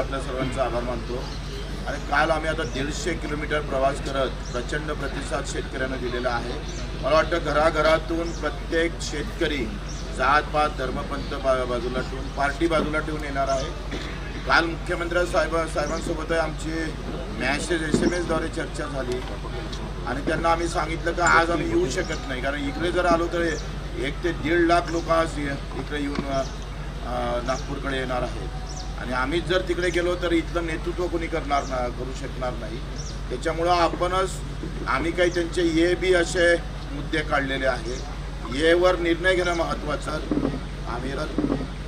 आपल्या सर्वांचा आभार मानतो. आणि काल आम्ही आता दीडशे किलोमीटर प्रवास करत प्रचंड प्रतिसाद शेतकऱ्यांना दिलेला आहे. मला वाटतं घराघरातून प्रत्येक शेतकरी जात पात धर्मपंथ बा बाजूला ठेवून पार्टी बाजूला ठेवून येणार आहे. काल मुख्यमंत्री साहेब साहेबांसोबत आमची मॅसेज एस एम एसद्वारे चर्चा झाली. आणि त्यांना आम्ही सांगितलं की आज आम्ही येऊ शकत नाही. कारण इकडे जर आलो तर एक ते दीड लाख लोक आज इकडे येऊन नागपूरकडे येणार आहेत. आणि आम्हीच जर तिकडे गेलो तर इथलं नेतृत्व कोणी करणार ना करू शकणार नाही. त्याच्यामुळं आपणच आम्ही काही त्यांचे ये बी असे मुद्दे काढलेले आहे. येवर निर्णय घेणं महत्त्वाचं आम्ही र-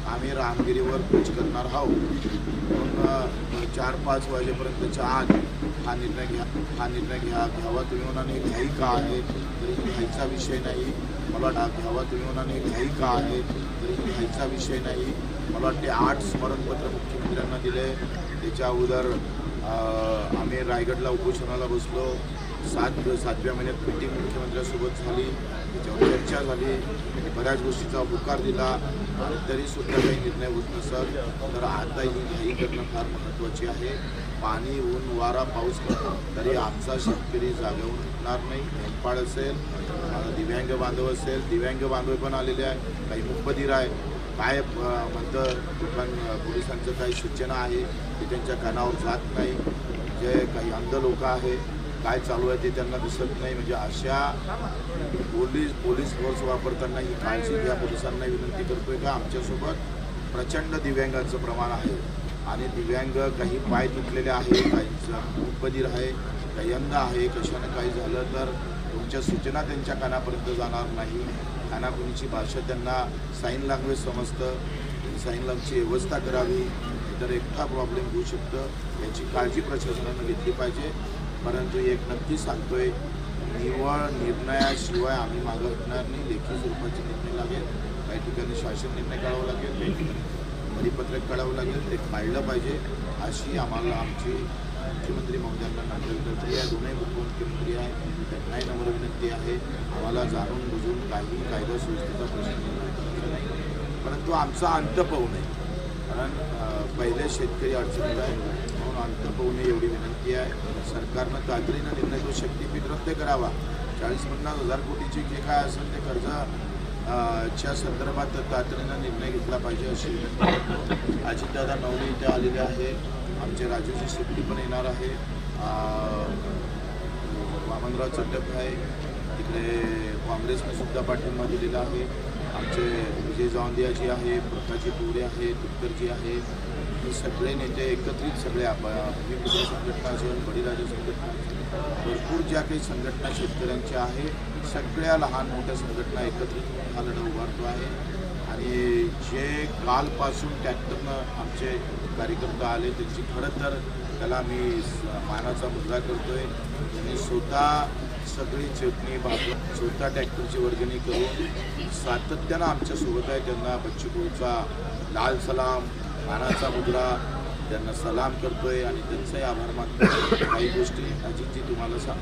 आम्ही रामगिरीवर कूच करणार आहोत. पण चार पाच वाजेपर्यंतच्या आत हा निर्णय घ्या हा निर्णय घ्या घ्यावा तुम्ही म्हणाने घ्याई का आहे? तरी घ्यायचा विषय नाही. मला डाक घ्यावा तुम्ही म्हणाने घ्याई का आहे? तरी घ्यायचा विषय नाही. मला वाटते आठ स्मरणपत्र मुख्यमंत्र्यांना दिले. त्याच्या अगोदर आम्ही रायगडला उपोषणाला बसलो. सात सातव्या महिन्यात मीटिंग मुख्यमंत्र्यासोबत झाली. त्याच्यावर चर्चा झाली. त्यांनी बऱ्याच गोष्टीचा होकार दिला. आणि तरीसुद्धा काही निर्णय होत नसत. तर आता ही घाई करणं फार महत्त्वाची आहे. पाणी ऊन वारा पाऊस तरी आमचा शेतकरी जागेहून उठणार नाही. हेंपाळ असेल दिव्यांग बांधव असेल. दिव्यांग बांधव पण आलेले आहे काही मुखबधीर आहे काय म्हणतं दुकान पोलिसांचं काही सूचना आहे ते त्यांच्या कानावर जात नाही? जे काही अंध लोक आहे काय चालू आहे ते त्यांना दिसत नाही? म्हणजे अशा पोलीस पोलीस फोर्स वापरताना ही काळजी घ्या. पोलिसांना विनंती करतोय का? आमच्यासोबत प्रचंड दिव्यांगाचं प्रमाण आहे. आणि दिव्यांग काही पाय तुटलेले आहे काही मुखबधीर आहे काही अंध आहे कशानं काही झालं तर तुमच्या सूचना त्यांच्या कानापर्यंत जाणार नाही. कानाकुनीची भाषा त्यांना साईन लँग्वेज समजतं. साईन लँग्वेजची व्यवस्था करावी. तर एकटा प्रॉब्लेम होऊ शकतं. याची काळजी प्रशासनानं घेतली पाहिजे. परंतु एक नक्की सांगतोय निव्वळ निर्णयाशिवाय आम्ही मागं हटणार नाही. लेखी स्वरूपाचे निर्णय लागेल. काही ठिकाणी शासन निर्णय काढावा लागेल. काही ठिकाणी परिपत्रक काढावं लागेल. ते काढलं पाहिजे. अशी आम्हाला आमची मुख्यमंत्री महोदयांना नम्र या दोन्ही उपमुख्यमंत्री आहे त्यांना नम्र विनंती आहे. आम्हाला जाणून बुजून काही कायदा सुव्यवस्थेचा प्रश्न नाही परंतु आमचा अंत पाहू नये. कारण पहिले शेतकरी अडचणीत आहे म्हणून अंत पाहू नये एवढी विनंती आहे. सरकारनं तातडीनं निर्णय तो शक्तीपीठ रद्द करावा. चाळीस पन्नास हजार कोटीची जे काय असेल ते कर्ज च्या संदर्भात तातडीनं निर्णय घेतला पाहिजे अशी विनंती करतो. अजितदादा नवले इथे आलेले आहे. आमचे राजूजी शेट्टी पण येणार आहे. वामनराव चड्डप आहे. तिकडे काँग्रेसने सुद्धा पाठिंबा दिलेला आहे. आमचे विजय जावंदियाजी आहे प्रकाशजी पुरे आहे तुपकरजी आहे हे सगळे नेते एकत्रित सगळे आप- संघटना असेल बळीराजा संघटना भरपूर ज्या काही संघटना शेतकऱ्यांच्या आहे सगळ्या लहान मोठ्या संघटना एकत्रित हा लढा उभारतो आहे. आणि जे कालपासून ट्रॅक्टरनं आमचे कार्यकर्ता आले त्यांची खरं तर त्याला मी स- मानाचा करतो करतोय. त्यांनी स्वतः सगळी चटणी भाकर स्वतः ट्रॅक्टरची वर्गणी करून सातत्यानं आमच्यासोबत आहे. त्यांना बच्चूभाऊचा लाल सलाम मानाचा मुद्रा त्यांना सलाम करतोय आणि त्यांचाही आभार मानतो काही गोष्टी अजितजी तुम्हाला सांग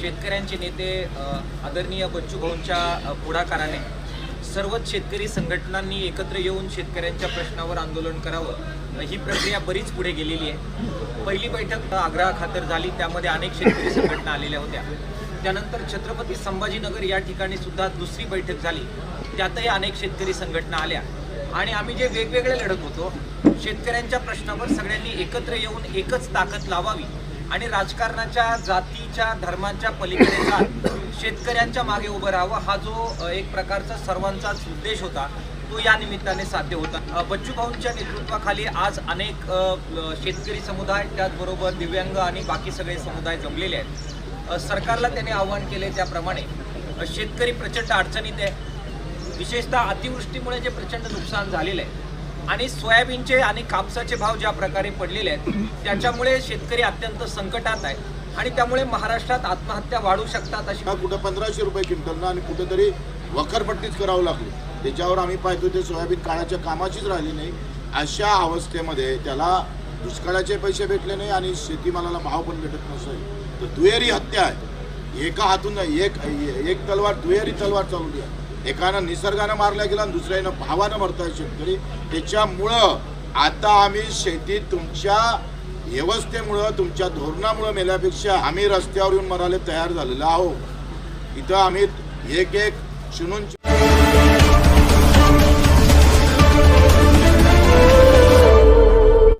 शेतकऱ्यांचे नेते आदरणीय बच्चूभाऊंच्या पुढाकाराने सर्वच शेतकरी संघटनांनी एकत्र येऊन शेतकऱ्यांच्या प्रश्नावर आंदोलन करावं. ही प्रक्रिया बरीच पुढे गेलेली आहे. पहिली बैठक आग्रह खातर झाली त्यामध्ये अनेक शेतकरी संघटना आलेल्या होत्या. त्यानंतर छत्रपती संभाजीनगर या ठिकाणी सुद्धा दुसरी बैठक झाली. त्यातही अनेक शेतकरी संघटना आल्या. आणि आम्ही जे वेगवेगळे लढत होतो शेतकऱ्यांच्या प्रश्नावर सगळ्यांनी एकत्र येऊन एकच ताकद लावावी. आणि राजकारणाच्या जातीच्या धर्माच्या पलीकडे जात शेतकऱ्यांच्या मागे उभं राहावं हा जो एक प्रकारचा सर्वांचाच उद्देश होता तो या निमित्ताने साध्य होता. बच्चूभाऊंच्या बच्चू भाऊंच्या नेतृत्वाखाली आज अनेक शेतकरी समुदाय त्याचबरोबर दिव्यांग आणि बाकी सगळे समुदाय जमलेले आहेत. सरकारला त्याने आवाहन केले त्याप्रमाणे शेतकरी प्रचंड अडचणीत आहे. विशेषतः अतिवृष्टीमुळे जे प्रचंड नुकसान झालेलं आहे आणि सोयाबीनचे आणि कापसाचे भाव ज्या प्रकारे पडलेले आहेत त्याच्यामुळे शेतकरी अत्यंत संकटात आहे. आणि त्यामुळे महाराष्ट्रात आत्महत्या वाढू शकतात अशी कुठं पंधराशे रुपये क्विंटलनं आणि कुठेतरी वखरपट्टीच करावं लागली. त्याच्यावर आम्ही पाहतो ते सोयाबीन काळाच्या कामाचीच राहिली नाही. अशा अवस्थेमध्ये त्याला दुष्काळाचे पैसे भेटले नाही आणि शेतीमालाला भाव पण भेटत नसेल तर दुहेरी हत्या आहे. एका हातून एक एक तलवार दुहेरी तलवार चालवली आहे. एकानं निसर्गानं मारला गेला आणि दुसऱ्यानं भावानं मरताय शेतकरी. त्याच्यामुळं आता आम्ही शेतीत तुमच्या व्यवस्थेमुळं तुमच्या धोरणामुळं मेल्यापेक्षा आम्ही रस्त्यावर येऊन मरायला तयार झालेलो आहोत. इथं आम्ही एक एक चुनून